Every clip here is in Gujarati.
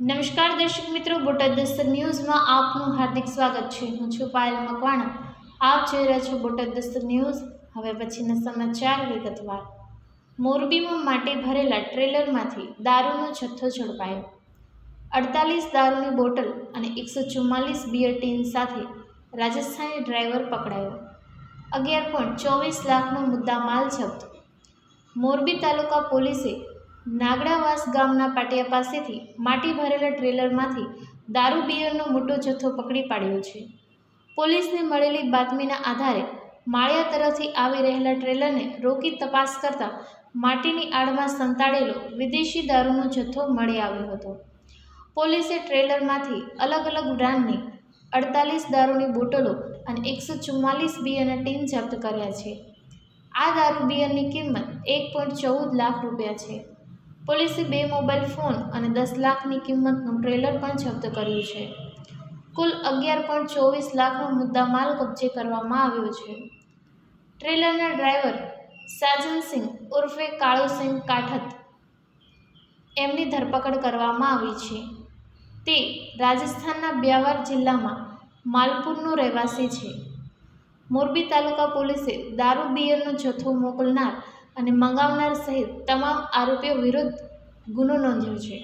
નમસ્કાર દર્શક મિત્રો, બોટાદ દસ્તક ન્યૂઝમાં આપનું હાર્દિક સ્વાગત છે. હું છું પાયલ મકવાણા. આપ જોઈ રહ્યા છો બોટાદ દસ્તક ન્યૂઝ. હવે પછીના સમાચાર વિગતવાર. મોરબીમાં માટી ભરેલા ટ્રેલરમાંથી દારૂનો જથ્થો ઝડપાયો. અડતાલીસ દારૂની બોટલ અને એકસો ચુમ્માલીસ બિયર ટીન સાથે રાજસ્થાની ડ્રાઈવર પકડાયો. અગિયાર પોઈન્ટ ચોવીસ લાખનો મુદ્દા માલ જપ્ત. મોરબી તાલુકા પોલીસે નાગડાવાસ ગામના પાટિયા પાસેથી માટી ભરેલા ટ્રેલરમાંથી દારૂ બિયરનો મોટો જથ્થો પકડી પાડ્યો છે. પોલીસને મળેલી બાતમીના આધારે માળિયા તરફથી આવી રહેલા ટ્રેલરને રોકી તપાસ કરતા માટીની આડમાં સંતાડેલો વિદેશી દારૂનો જથ્થો મળી આવ્યો હતો. પોલીસે ટ્રેલરમાંથી અલગ અલગ બ્રાન્ડની અડતાલીસ દારૂની બોટલો અને એકસો ચુમ્માલીસ બિયરના ટીન જપ્ત કર્યા છે. આ દારૂ બિયરની કિંમત એક પોઈન્ટ ચૌદ લાખ રૂપિયા છે. પોલીસે બે મોબાઈલ ફોન અને દસ લાખની કિંમતનું ટ્રેલર પણ જપ્ત કર્યું છે. કુલ અગિયાર પોઈન્ટ ચોવીસ લાખનો મુદ્દા માલ કબજે કરવામાં આવ્યો છે. ટ્રેલરના ડ્રાઈવર સાજનસિંહ ઉર્ફે કાળુસિંહ કાઠત એમની ધરપકડ કરવામાં આવી છે. તે રાજસ્થાનના બ્યાવર જિલ્લામાં માલપુરનો રહેવાસી છે. મોરબી તાલુકા પોલીસે દારૂ બિયરનો જથ્થો મોકલનાર અને મંગાવનાર સહિત તમામ આરોપીઓ વિરુદ્ધ ગુનો નોંધ્યો છે.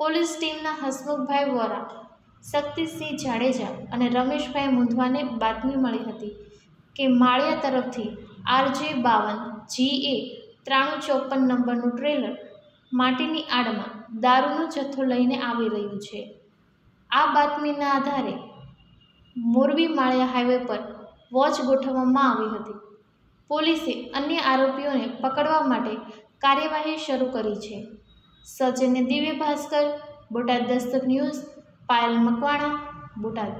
પોલીસ ટીમના હસમુખભાઈ વોરા, શક્તિસિંહ જાડેજા અને રમેશભાઈ મુંધવાને બાતમી મળી હતી કે માળિયા તરફથી આરજે બાવન, જી એ ત્રાણું ચોપન નંબરનું ટ્રેલર માટીની આડમાં દારૂનો જથ્થો લઈને આવી રહ્યું છે. આ બાતમીના આધારે મોરબી માળિયા હાઈવે પર વોચ ગોઠવવામાં આવી હતી. પોલીસે અન્ય આરોપીઓને પકડવા માટે કાર્યવાહી શરૂ કરી છે. સચિન દિવ્ય ભાસ્કર, બોટાદ દસ્તક ન્યૂઝ, પાયલ મકવાણા, બોટાદ.